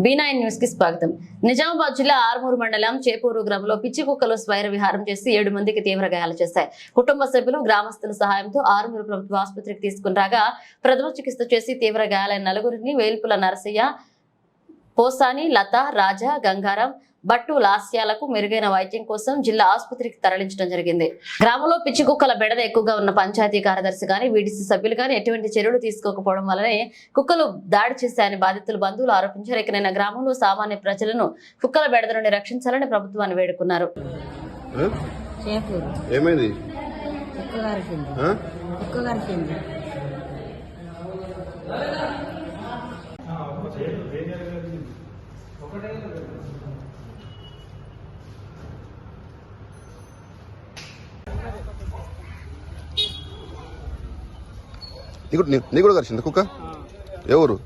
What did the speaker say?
బీనాయన్ న్యూస్కి స్వాగతం. నిజామాబాద్ జిల్లా ఆర్మూరు మండలం చేపూరు గ్రామంలో పిచ్చి కుక్కలు స్వైర విహారం చేసి ఏడు మందికి తీవ్ర గాయాలు చేశాయి. కుటుంబ సభ్యులు గ్రామస్తుల సహాయంతో ఆర్మూరు ప్రభుత్వ ఆసుపత్రికి తీసుకుని రాగా ప్రథమ చికిత్స చేసి తీవ్ర గాయాలైన నలుగురిని వేల్పుల నరసయ్య పోసాని లత రాజా గంగారం బట్టు లాస్యాలకు మెరుగైన వైద్యం కోసం జిల్లా ఆసుపత్రికి తరలించడం జరిగింది. గ్రామంలో పిచ్చి కుక్కల బెడద ఎక్కువగా ఉన్న పంచాయతీ కార్యదర్శి గాని వీడిసి సభ్యులు గాని ఎటువంటి చర్యలు తీసుకోకపోవడం వల్లనే కుక్కలు దాడి చేశాయని బాధితులు బంధువులు ఆరోపించారు. ఇకనైనా గ్రామంలో సామాన్య ప్రజలను కుక్కల బెడద నుండి రక్షించాలని ప్రభుత్వాన్ని వేడుకున్నారు. ఏమైంది? కుక్క నీకు నీకు కూడా కలిసింది కుక్క? ఎవరు?